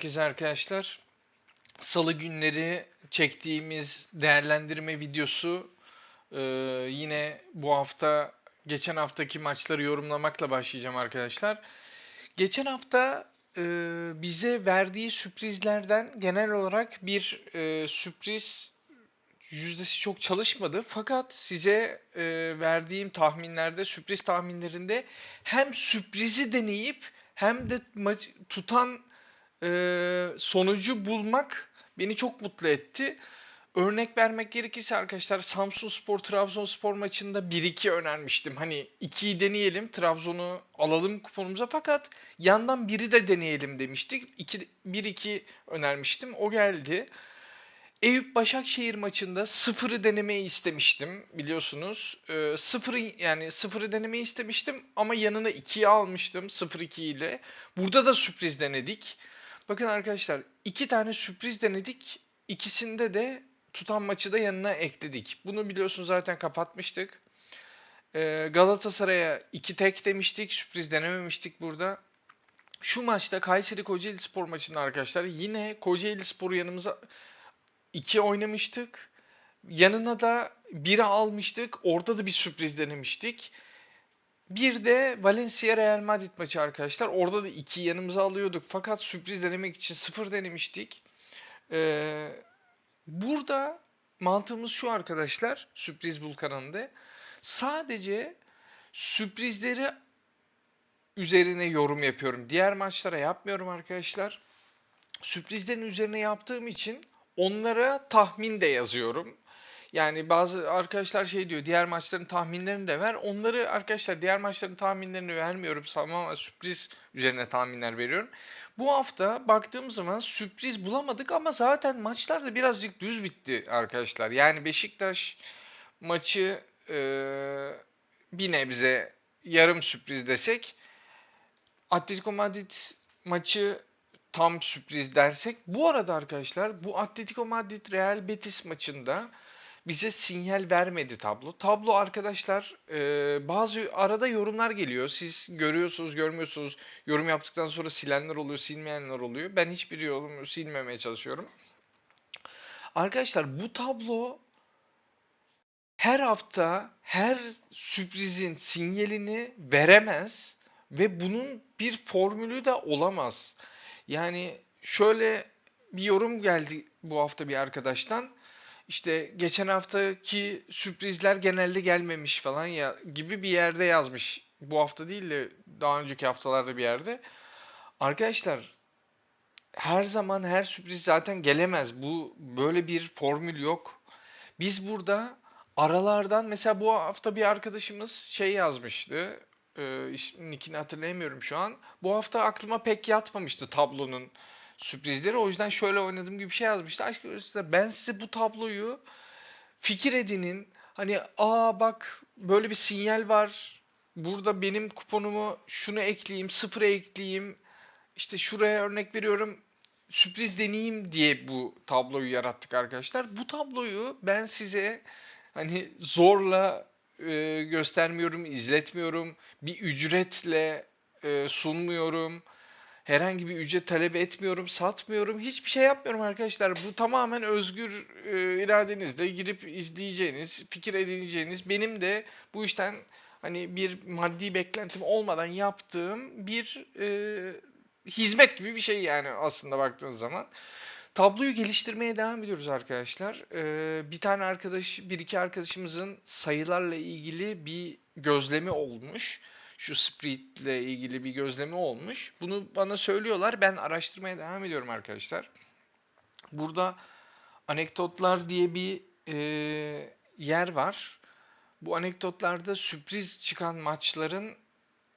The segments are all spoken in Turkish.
herkese arkadaşlar. Salı günleri çektiğimiz değerlendirme videosu e, yine bu hafta geçen haftaki maçları yorumlamakla başlayacağım arkadaşlar. Geçen hafta e, bize verdiği sürprizlerden genel olarak bir e, sürpriz yüzdesi çok çalışmadı. Fakat size e, verdiğim tahminlerde, sürpriz tahminlerinde hem sürprizi deneyip hem de maç tutan e, sonucu bulmak beni çok mutlu etti. Örnek vermek gerekirse arkadaşlar Samsunspor Trabzonspor maçında 1-2 önermiştim. Hani 2'yi deneyelim Trabzon'u alalım kuponumuza fakat yandan biri de deneyelim demiştik. 2 1-2 önermiştim. O geldi. Eyüp Başakşehir maçında sıfırı denemeyi istemiştim biliyorsunuz. Ee, sıfırı yani sıfırı denemeyi istemiştim ama yanına 2'yi almıştım 0-2 ile. Burada da sürpriz denedik. Bakın arkadaşlar iki tane sürpriz denedik. İkisinde de tutan maçı da yanına ekledik. Bunu biliyorsunuz zaten kapatmıştık. Ee, Galatasaray'a iki tek demiştik. Sürpriz denememiştik burada. Şu maçta Kayseri Kocaeli Spor maçında arkadaşlar yine Kocaeli Spor'u yanımıza 2 oynamıştık. Yanına da 1'i almıştık. Orada da bir sürpriz denemiştik. Bir de Valencia Real Madrid maçı arkadaşlar. Orada da 2 yanımıza alıyorduk. Fakat sürpriz denemek için 0 denemiştik. Ee, burada mantığımız şu arkadaşlar. Sürpriz bul kanalında. Sadece sürprizleri üzerine yorum yapıyorum. Diğer maçlara yapmıyorum arkadaşlar. Sürprizlerin üzerine yaptığım için onlara tahmin de yazıyorum. Yani bazı arkadaşlar şey diyor diğer maçların tahminlerini de ver. Onları arkadaşlar diğer maçların tahminlerini vermiyorum. Tamamen sürpriz üzerine tahminler veriyorum. Bu hafta baktığım zaman sürpriz bulamadık ama zaten maçlar da birazcık düz bitti arkadaşlar. Yani Beşiktaş maçı e, bir nebze yarım sürpriz desek Atletico Madrid maçı tam sürpriz dersek. Bu arada arkadaşlar bu Atletico Madrid Real Betis maçında bize sinyal vermedi tablo. Tablo arkadaşlar e, bazı arada yorumlar geliyor. Siz görüyorsunuz, görmüyorsunuz. Yorum yaptıktan sonra silenler oluyor, silmeyenler oluyor. Ben hiçbir yorumu silmemeye çalışıyorum. Arkadaşlar bu tablo her hafta her sürprizin sinyalini veremez ve bunun bir formülü de olamaz. Yani şöyle bir yorum geldi bu hafta bir arkadaştan. İşte geçen haftaki sürprizler genelde gelmemiş falan ya gibi bir yerde yazmış. Bu hafta değil de daha önceki haftalarda bir yerde. Arkadaşlar her zaman her sürpriz zaten gelemez. Bu böyle bir formül yok. Biz burada aralardan mesela bu hafta bir arkadaşımız şey yazmıştı. E, nickini hatırlayamıyorum şu an. Bu hafta aklıma pek yatmamıştı tablonun sürprizleri. O yüzden şöyle oynadığım gibi bir şey yazmıştı. Aşk arasında ben size bu tabloyu fikir edinin. Hani aa bak böyle bir sinyal var. Burada benim kuponumu şunu ekleyeyim, sıfıra ekleyeyim. İşte şuraya örnek veriyorum. Sürpriz deneyeyim diye bu tabloyu yarattık arkadaşlar. Bu tabloyu ben size hani zorla e, göstermiyorum, izletmiyorum. Bir ücretle e, sunmuyorum. Herhangi bir ücret talep etmiyorum, satmıyorum. Hiçbir şey yapmıyorum arkadaşlar. Bu tamamen özgür e, iradenizle girip izleyeceğiniz, fikir edineceğiniz. Benim de bu işten hani bir maddi beklentim olmadan yaptığım bir e, hizmet gibi bir şey yani aslında baktığınız zaman. Tabloyu geliştirmeye devam ediyoruz arkadaşlar. Ee, bir tane arkadaş, bir iki arkadaşımızın sayılarla ilgili bir gözlemi olmuş. Şu Sprit ile ilgili bir gözlemi olmuş. Bunu bana söylüyorlar. Ben araştırmaya devam ediyorum arkadaşlar. Burada anekdotlar diye bir e, yer var. Bu anekdotlarda sürpriz çıkan maçların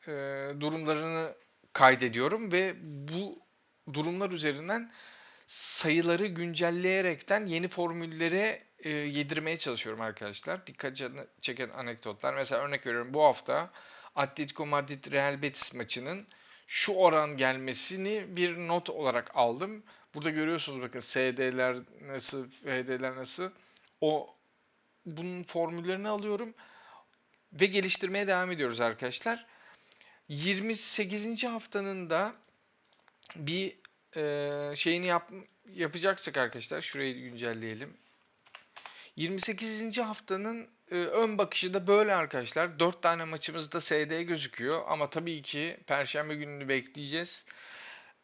e, durumlarını kaydediyorum ve bu durumlar üzerinden sayıları güncelleyerekten yeni formüllere e, yedirmeye çalışıyorum arkadaşlar. Dikkat çeken anekdotlar. Mesela örnek veriyorum bu hafta Atletico Madrid Real Betis maçının şu oran gelmesini bir not olarak aldım. Burada görüyorsunuz bakın SD'ler nasıl, FD'ler nasıl. O bunun formüllerini alıyorum ve geliştirmeye devam ediyoruz arkadaşlar. 28. haftanın da bir e, şeyini yap, yapacaksak arkadaşlar şurayı güncelleyelim. 28. haftanın e, ön bakışı da böyle arkadaşlar. 4 tane maçımız da SD gözüküyor ama tabii ki Perşembe gününü bekleyeceğiz.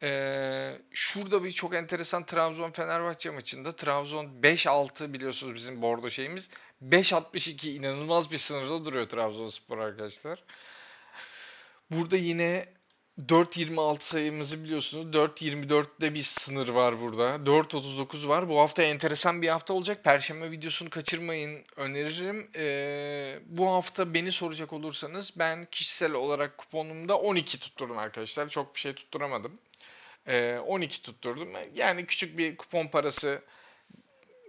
Ee, şurada bir çok enteresan Trabzon-Fenerbahçe maçında Trabzon 5-6 biliyorsunuz bizim bordo şeyimiz. 5-62 inanılmaz bir sınırda duruyor Trabzonspor arkadaşlar. Burada yine 4.26 sayımızı biliyorsunuz. 4.24'de bir sınır var burada. 4.39 var. Bu hafta enteresan bir hafta olacak. Perşembe videosunu kaçırmayın öneririm. Ee, bu hafta beni soracak olursanız ben kişisel olarak kuponumda 12 tutturdum arkadaşlar. Çok bir şey tutturamadım. Ee, 12 tutturdum. Yani küçük bir kupon parası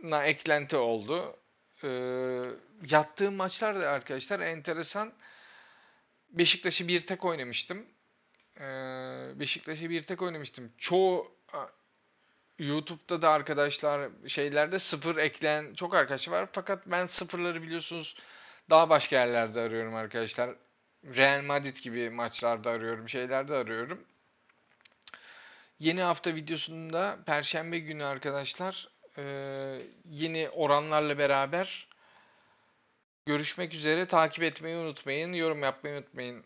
na eklenti oldu. Ee, yattığım maçlar da arkadaşlar enteresan. Beşiktaş'ı bir tek oynamıştım. Ee, Beşiktaş'ı bir tek oynamıştım. Çoğu YouTube'da da arkadaşlar şeylerde sıfır ekleyen çok arkadaş var. Fakat ben sıfırları biliyorsunuz daha başka yerlerde arıyorum arkadaşlar. Real Madrid gibi maçlarda arıyorum, şeylerde arıyorum. Yeni hafta videosunda Perşembe günü arkadaşlar e, yeni oranlarla beraber görüşmek üzere. Takip etmeyi unutmayın, yorum yapmayı unutmayın.